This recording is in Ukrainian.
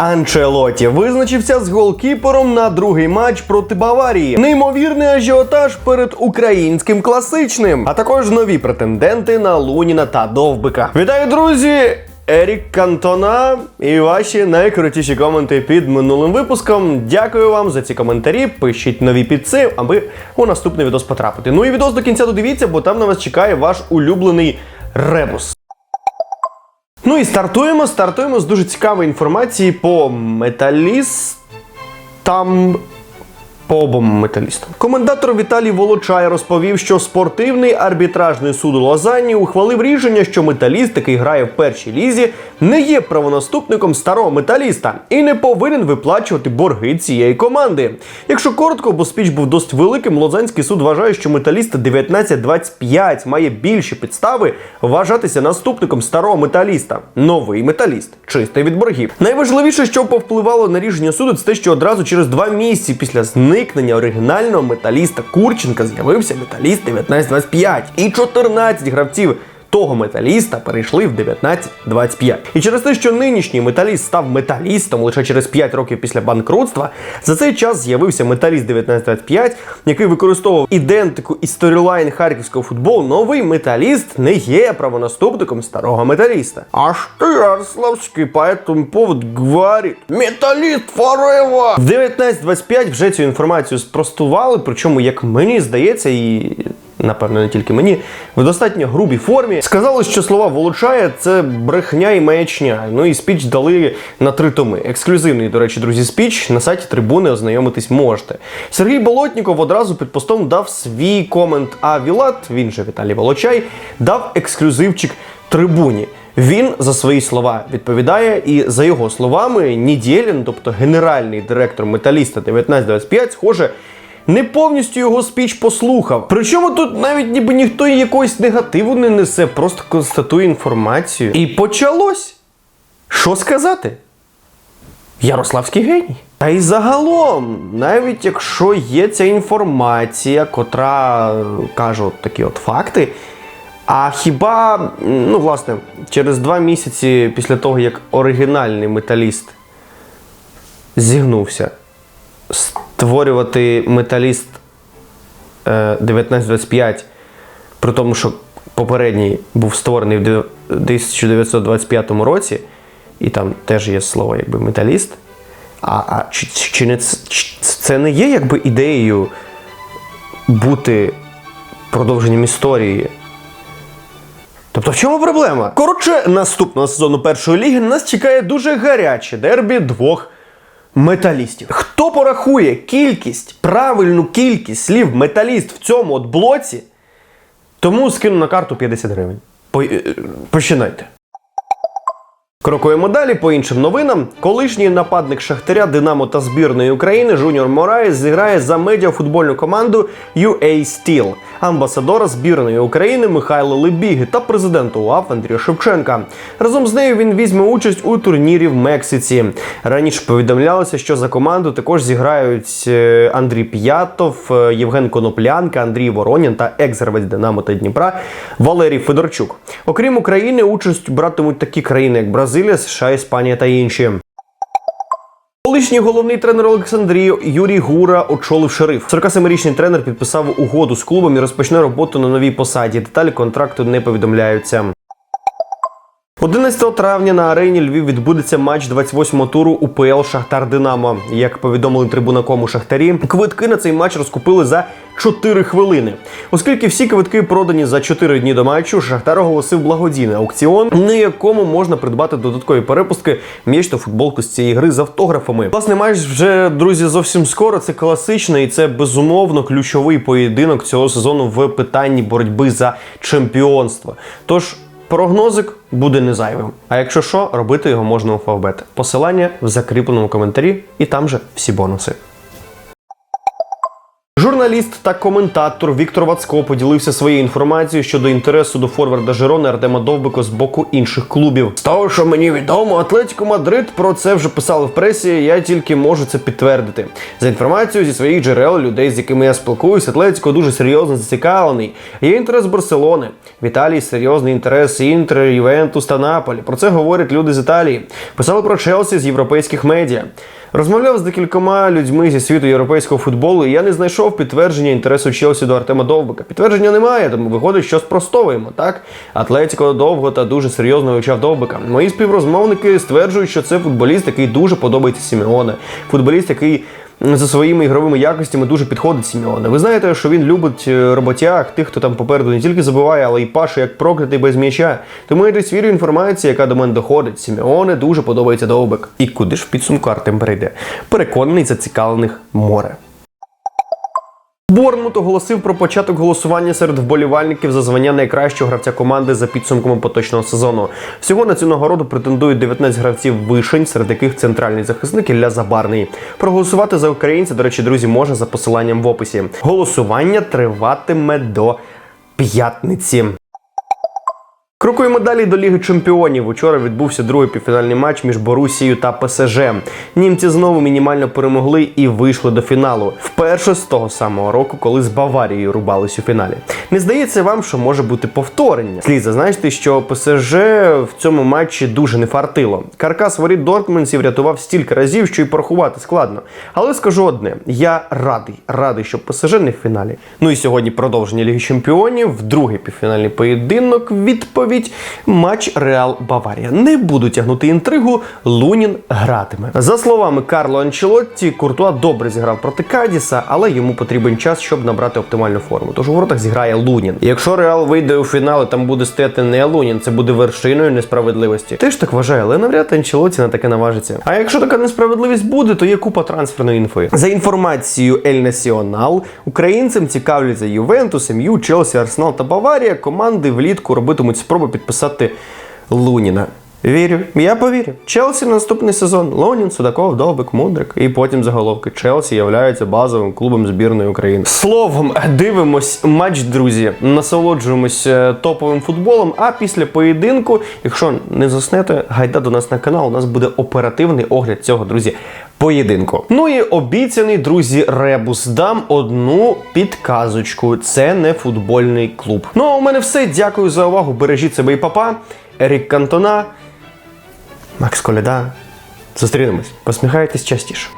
Анчелоті визначився з голкіпером на другий матч проти Баварії. Неймовірний ажіотаж перед українським класичним, а також нові претенденти на Луніна та Довбика. Вітаю, друзі! Ерік Кантона і ваші найкрутіші коменти під минулим випуском. Дякую вам за ці коментарі. Пишіть нові під цим, аби у наступний відос потрапити. Ну і відос до кінця додивіться, бо там на вас чекає ваш улюблений ребус. Ну і стартуємо. Стартуємо з дуже цікавої інформації по металістам. По обом металістам. Комендатор Віталій Волочай розповів, що спортивний арбітражний суд у Лозанні ухвалив рішення, що металіст, який грає в першій лізі, не є правонаступником старого металіста і не повинен виплачувати борги цієї команди. Якщо коротко, бо спіч був досить великим, Лозанський суд вважає, що металіст 1925 має більші підстави вважатися наступником старого металіста. Новий металіст, чистий від боргів. Найважливіше, що повпливало на рішення суду, це те, що одразу через два місяці після зникнення оригінального металіста Курченка з'явився металіст 1925 і 14 гравців. Того металіста перейшли в 1925. І через те, що нинішній металіст став металістом лише через 5 років після банкрутства, за цей час з'явився металіст 1925, який використовував ідентику і сторілайн харківського футболу. Новий металіст не є правонаступником старого металіста. А що Ярославський по этому поводу говорить? Металіст forever! В 1925 вже цю інформацію спростували, причому, як мені здається, і напевно не тільки мені, в достатньо грубій формі. Сказали, що слова Волочая це брехня і маячня. Ну і спіч дали на три томи. Ексклюзивний, до речі, друзі, спіч на сайті трибуни ознайомитись можете. Сергій Болотніков одразу під постом дав свій комент. А Вілат, він же Віталій Волочай, дав ексклюзивчик трибуні. Він за свої слова відповідає, і за його словами, Нідєлін, тобто генеральний директор металіста 1925, схоже, не повністю його спіч послухав. Причому тут навіть ніби ніхто якогось негативу не несе, просто констатує інформацію. І почалось. Що сказати? Ярославський геній. Та й загалом, навіть якщо є ця інформація, котра каже от такі от факти. А хіба, ну, власне, через два місяці після того, як оригінальний металіст зігнувся, створювати металіст е, 1925, при тому, що попередній був створений в 1925 році, і там теж є слово якби металіст. А, а чи, чи не чи це не є якби ідеєю бути продовженням історії? Тобто в чому проблема? Коротше, наступного сезону першої ліги нас чекає дуже гаряче дербі двох металістів. Хто порахує кількість, правильну кількість слів металіст в цьому от блоці, тому скину на карту 50 гривень. По- е, Починайте. Крокуємо далі по іншим новинам. Колишній нападник Шахтаря, Динамо та збірної України Жуніор Мораєс зіграє за медіафутбольну команду UA Steel, амбасадора збірної України Михайла Лебіги та президента УАФ Андрія Шевченка. Разом з нею він візьме участь у турнірі в Мексиці. Раніше повідомлялося, що за команду також зіграють е, Андрій П'ятов, е, Євген Коноплянка, Андрій Воронін та екс-гравець Динамо та Дніпра Валерій Федорчук. Окрім України, участь братимуть такі країни, як Бразилія, США, Іспанія та інші. Колишній головний тренер Олександрії Юрій Гура очолив шериф. 47-річний тренер підписав угоду з клубом і розпочне роботу на новій посаді. Деталі контракту не повідомляються. 11 травня на арені Львів відбудеться матч 28-го туру УПЛ Шахтар Динамо. Як повідомили трибунакому Шахтарі, квитки на цей матч розкупили за 4 хвилини. Оскільки всі квитки продані за 4 дні до матчу, Шахтар оголосив благодійний аукціон, на якому можна придбати додаткові перепустки, м'яч та футболку з цієї гри з автографами. Власне, матч вже друзі зовсім скоро. Це класичний і це безумовно ключовий поєдинок цього сезону в питанні боротьби за чемпіонство. Тож. Прогнозик буде не зайвим. А якщо що, робити його можна у Фавбет. Посилання в закріпленому коментарі, і там же всі бонуси. Журналіст та коментатор Віктор Вацко поділився своєю інформацією щодо інтересу до форварда Жирони Артема Довбика з боку інших клубів. З того, що мені відомо, Атлетико Мадрид про це вже писали в пресі. Я тільки можу це підтвердити. За інформацією зі своїх джерел, людей, з якими я спілкуюсь, Атлетико дуже серйозно зацікавлений. Є інтерес Барселони. В Італії серйозний інтерес Інтер, Ювентус та Наполі. Про це говорять люди з Італії. Писали про Челсі з європейських медіа. Розмовляв з декількома людьми зі світу європейського футболу, і я не знайшов підтвердження інтересу Челсі до Артема Довбика. Підтвердження немає, тому виходить, що спростовуємо. Так, Атлетіко довго та дуже серйозно вивчав Довбика. Мої співрозмовники стверджують, що це футболіст, який дуже подобається Сімеоне. Футболіст, який за своїми ігровими якостями дуже підходить Сіміоне. Ви знаєте, що він любить е, роботяг, тих, хто там попереду не тільки забиває, але й паше як проклятий без м'яча. Тому я десь вірю інформації, яка до мене доходить. Сімеоне дуже подобається Довбик. І куди ж в підсумку Артем перейде? Переконаний зацікавлених море. Борнмут оголосив про початок голосування серед вболівальників за звання найкращого гравця команди за підсумками поточного сезону. Всього на цю нагороду претендують 19 гравців вишень, серед яких центральний захисник Ілля Забарний. Проголосувати за українця, до речі, друзі, можна за посиланням в описі. Голосування триватиме до п'ятниці. Крокуємо далі до Ліги Чемпіонів. Учора відбувся другий півфінальний матч між Борусією та ПСЖ. Німці знову мінімально перемогли і вийшли до фіналу. Вперше з того самого року, коли з Баварією рубались у фіналі. Не здається вам, що може бути повторення. Слід зазначити, що ПСЖ в цьому матчі дуже не фартило. Каркас воріт Дортмундців рятував стільки разів, що й порахувати складно. Але скажу одне: я радий, радий, що ПСЖ не в фіналі. Ну і сьогодні продовження Ліги Чемпіонів, другий півфінальний поєдинок. Відповідь матч Реал Баварія. Не буду тягнути інтригу. Лунін гратиме. За словами Карло Анчелотті, Куртуа добре зіграв проти Кадіса, але йому потрібен час, щоб набрати оптимальну форму. Тож у воротах зіграє Лунін. Якщо Реал вийде у фінал, і там буде стояти не Лунін, це буде вершиною несправедливості. Теж так вважаю, але навряд Анчелотті на таке наважиться. А якщо така несправедливість буде, то є купа трансферної інфи. За інформацією Ель Націонал, українцям цікавляться Ювентус, МЮ, Челсі, Арсенал та Баварія. Команди влітку робитимуть спроби підписати Луніна. Вірю, я повірю. Челсі на наступний сезон. Лонін, Судаков, Довбик, Мудрик. І потім заголовки. Челсі являється базовим клубом збірної України. Словом, дивимось матч, друзі. Насолоджуємось е, топовим футболом. А після поєдинку, якщо не заснете, гайда до нас на канал. У нас буде оперативний огляд цього, друзі. Поєдинку. Ну і обіцяний, друзі, ребус. Дам одну підказочку. Це не футбольний клуб. Ну а у мене все. Дякую за увагу. Бережіть себе і папа. Ерік Кантона. Макс Коляда. Зустрінемось. Посміхайтесь частіше.